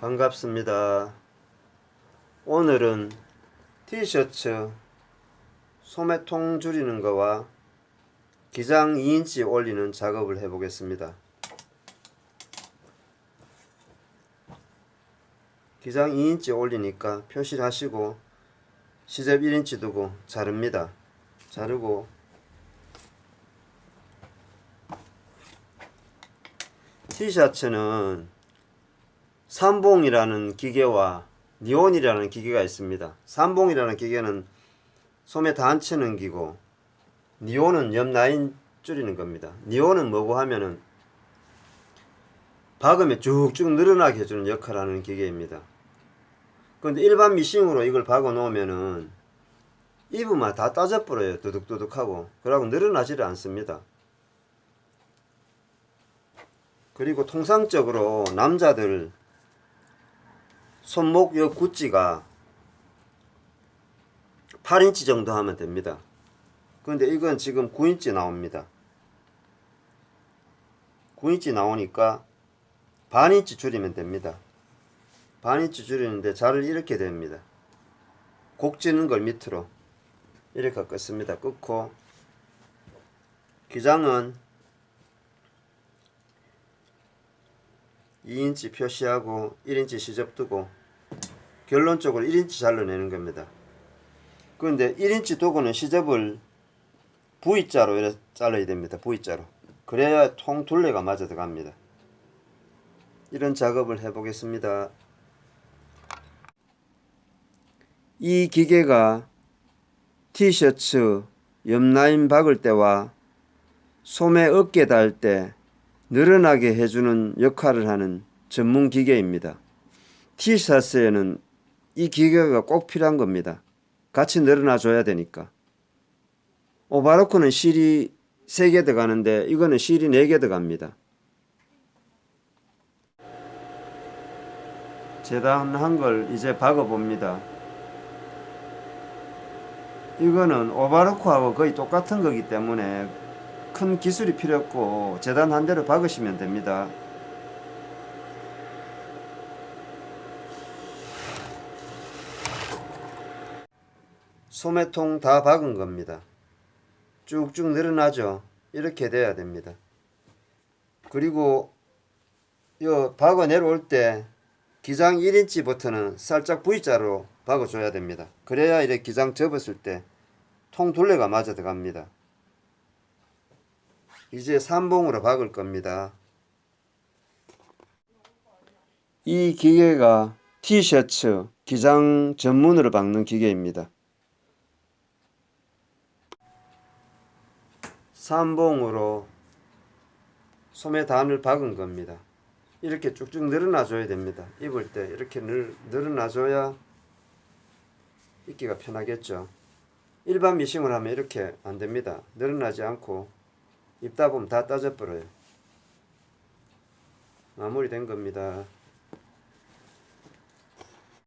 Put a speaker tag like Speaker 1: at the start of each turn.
Speaker 1: 반갑습니다. 오늘은 티셔츠 소매통 줄이는 거와 기장 2인치 올리는 작업을 해 보겠습니다. 기장 2인치 올리니까 표시를 하시고 시접 1인치 두고 자릅니다. 자르고 티셔츠는 삼봉이라는 기계와 니온이라는 기계가 있습니다. 삼봉이라는 기계는 소매 단치는 기고 니온은 옆 라인 줄이는 겁니다. 니온은 뭐고 하면은 박으면 쭉쭉 늘어나게 해주는 역할을 하는 기계입니다. 그런데 일반 미싱으로 이걸 박아 놓으면은 입으면 다 따져버려요. 두둑두둑하고. 그러고 늘어나지를 않습니다. 그리고 통상적으로 남자들 손목 요 구찌가 8인치 정도 하면 됩니다. 그런데 이건 지금 9인치 나옵니다. 9인치 나오니까 반인치 줄이면 됩니다. 반인치 줄이는데 자를 이렇게 됩니다. 곡 지는 걸 밑으로 이렇게 꺾습니다. 꺾고 기장은 2인치 표시하고 1인치 시접 두고 결론적으로 1인치 잘라내는 겁니다. 그런데 1인치 도구는 시접을 V자로 이렇게 잘라야 됩니다. V자로. 그래야 통 둘레가 맞아 들어갑니다. 이런 작업을 해 보겠습니다. 이 기계가 티셔츠 옆라인 박을 때와 소매 어깨 달 때 늘어나게 해주는 역할을 하는 전문 기계입니다. 티셔츠에는 이 기계가 꼭 필요한 겁니다. 같이 늘어나 줘야 되니까. 오바로크는 실이 3개 들어가는데 이거는 실이 4개 들어갑니다. 재단한 걸 이제 박아 봅니다. 이거는 오바로크하고 거의 똑같은 거기 때문에 큰 기술이 필요 없고 재단한 대로 박으시면 됩니다. 소매통 다 박은 겁니다. 쭉쭉 늘어나죠. 이렇게 돼야 됩니다. 그리고 요 박아 내려올 때 기장 1인치부터는 살짝 V자로 박아줘야 됩니다. 그래야 이렇게 기장 접었을 때 통 둘레가 맞아 들어갑니다. 이제 3봉으로 박을 겁니다. 이 기계가 티셔츠 기장 전문으로 박는 기계입니다. 3봉으로 소매 단을 박은 겁니다. 이렇게 쭉쭉 늘어나 줘야 됩니다. 입을 때 이렇게 늘, 늘어나 줘야 입기가 편하겠죠. 일반 미싱을 하면 이렇게 안 됩니다. 늘어나지 않고 입다 보면 다 따져 버려요. 마무리된 겁니다.